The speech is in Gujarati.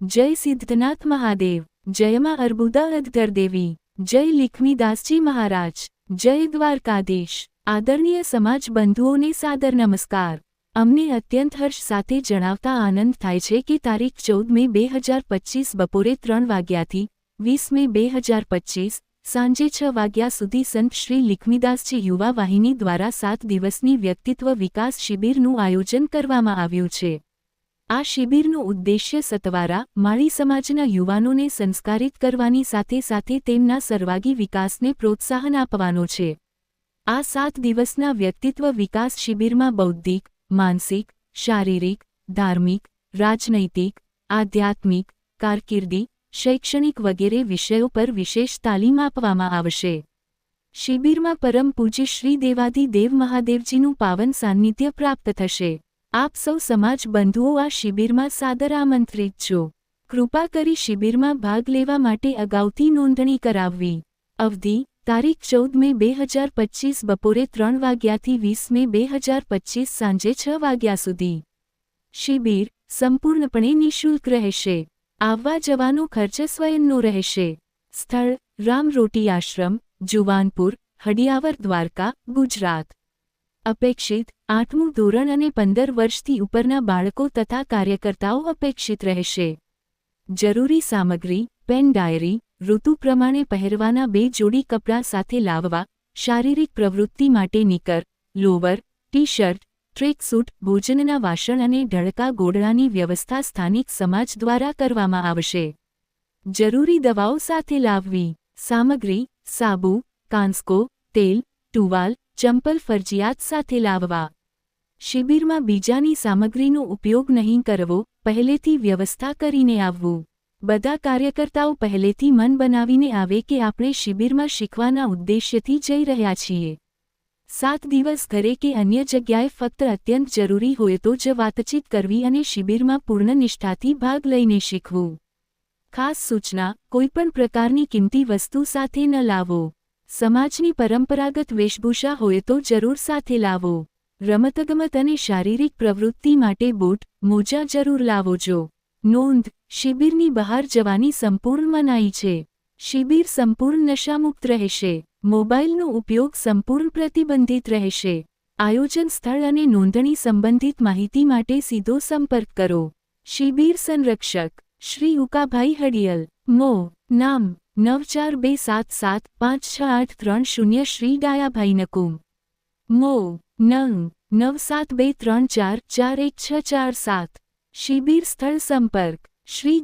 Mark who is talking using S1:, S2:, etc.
S1: જય સિદ્ધનાથ મહાદેવ જયમાં અર્બુદા અદગર દેવી જય લીખમીદાસજી મહારાજ, જય દ્વારકાધીશ, આદરણીય સમાજ બંધુઓને સાદર નમસ્કાર. અમને અત્યંત હર્ષ સાથે જણાવતા આનંદ થાય છે કે તારીખ ચૌદ મે બે હજાર પચીસ બપોરે ત્રણ વાગ્યાથી વીસ મે બે હજાર પચીસ, સાંજે છ વાગ્યા સુધી સંત શ્રી લીખમીદાસજી યુવા વાહિની દ્વારા સાત દિવસની વ્યક્તિત્વ વિકાસ શિબિરનું આયોજન કરવામાં આવ્યું છે. આ શિબિરનો ઉદ્દેશ્ય સતવારા, માળી સમાજના યુવાનોને સંસ્કારિત કરવાની સાથે સાથે તેમના સર્વાગી વિકાસને પ્રોત્સાહન આપવાનો છે. આ સાત દિવસના વ્યક્તિત્વ વિકાસ શિબિરમાં બૌદ્ધિક, માનસિક, શારીરિક, ધાર્મિક, રાજનૈતિક, આધ્યાત્મિક, કારકિર્દી, શૈક્ષણિક વગેરે વિષયો પર વિશેષ તાલીમ આપવામાં આવશે. શિબિરમાં પરમ પૂજ્ય શ્રી દેવાદી દેવ મહાદેવજીનું પાવન સાન્નિધ્ય પ્રાપ્ત થશે. આપ સૌ સમાજ બંધુઓ આ શિબિરમાં સાદર આમંત્રિત છો. કૃપા કરી શિબિરમાં ભાગ લેવા માટે અગાઉથી નોંધણી કરાવવી. અવધિ, તારીખ ચૌદ મે બે હજાર પચીસ બપોરે ત્રણ વાગ્યાથી વીસ મે બે હજાર પચીસ સાંજે છ વાગ્યા સુધી. શિબિર સંપૂર્ણપણે નિઃશુલ્ક રહેશે. આવવા જવાનો ખર્ચ સ્વયંનો રહેશે. સ્થળ રામરોટી આશ્રમ, જુવાનપુર, હડિયાવર દ્વારકા, ગુજરાત. અપેક્ષિત, આઠમું ધોરણ અને પંદર વર્ષથી ઉપરના બાળકો તથા કાર્યકર્તાઓ અપેક્ષિત રહેશે. જરૂરી સામગ્રી, પેન ડાયરી, ઋતુ પ્રમાણે પહેરવાના બે જોડી કપડાં સાથે લાવવા, શારીરિક પ્રવૃત્તિ માટે knicker, lower T shirt track suit ભોજનના વાસણ અને ઢળકા ગોળડાની વ્યવસ્થા સ્થાનિક સમાજ દ્વારા કરવામાં આવશે. જરૂરી દવાઓ સાથે લાવવી. સામગ્રી, સાબુ, કાંસકો, તેલ, ટુવાલ ચંપલ ફરજિયાત સાથે લાવવા. શિબિરમાં બીજાની સામગ્રીનો ઉપયોગ નહીં કરવો, પહેલેથી વ્યવસ્થા કરીને આવવું. બધા કાર્યકર્તાઓ પહેલેથી મન બનાવીને આવે કે આપણે શિબિરમાં શીખવાના ઉદ્દેશ્યથી જઈ રહ્યા છીએ. સાત દિવસ ઘરે કે અન્ય જગ્યાએ ફક્ત અત્યંત જરૂરી હોય તો જ વાતચીત કરવી અને શિબિરમાં પૂર્ણ નિષ્ઠાથી ભાગ લઈને શીખવું. ખાસ સૂચના કોઈપણ પ્રકારની કિંમતી વસ્તુ સાથે ન લાવો. સમાજની પરંપરાગત વેશભૂષા હોય તો જરૂર સાથે લાવો. રમતગમત અને શારીરિક પ્રવૃત્તિ માટે બૂટ, મોજા જરૂર લાવો જો. નોંધ, શિબિરની બહાર જવાની સંપૂર્ણ મનાઈ છે. શિબિર સંપૂર્ણ નશામુક્ત રહેશે. મોબાઈલનો ઉપયોગ સંપૂર્ણ પ્રતિબંધિત રહેશે. આયોજન સ્થળ અને નોંધણી સંબંધિત માહિતી માટે સીધો સંપર્ક કરો. શિબિર સંરક્ષક, શ્રી ઉકાભાઈ હડિયલ. મો, નામ નવ ચાર બે સાત સાત પાંચ છ આઠ ત્રણ શૂન્ય શ્રી ડાયાભાઈ નકુમ. મો નવ નવ સાત બે ત્રણ ચાર ચાર એક છ ચાર સાત. શિબિર સ્થળ સંપર્ક. શ્રી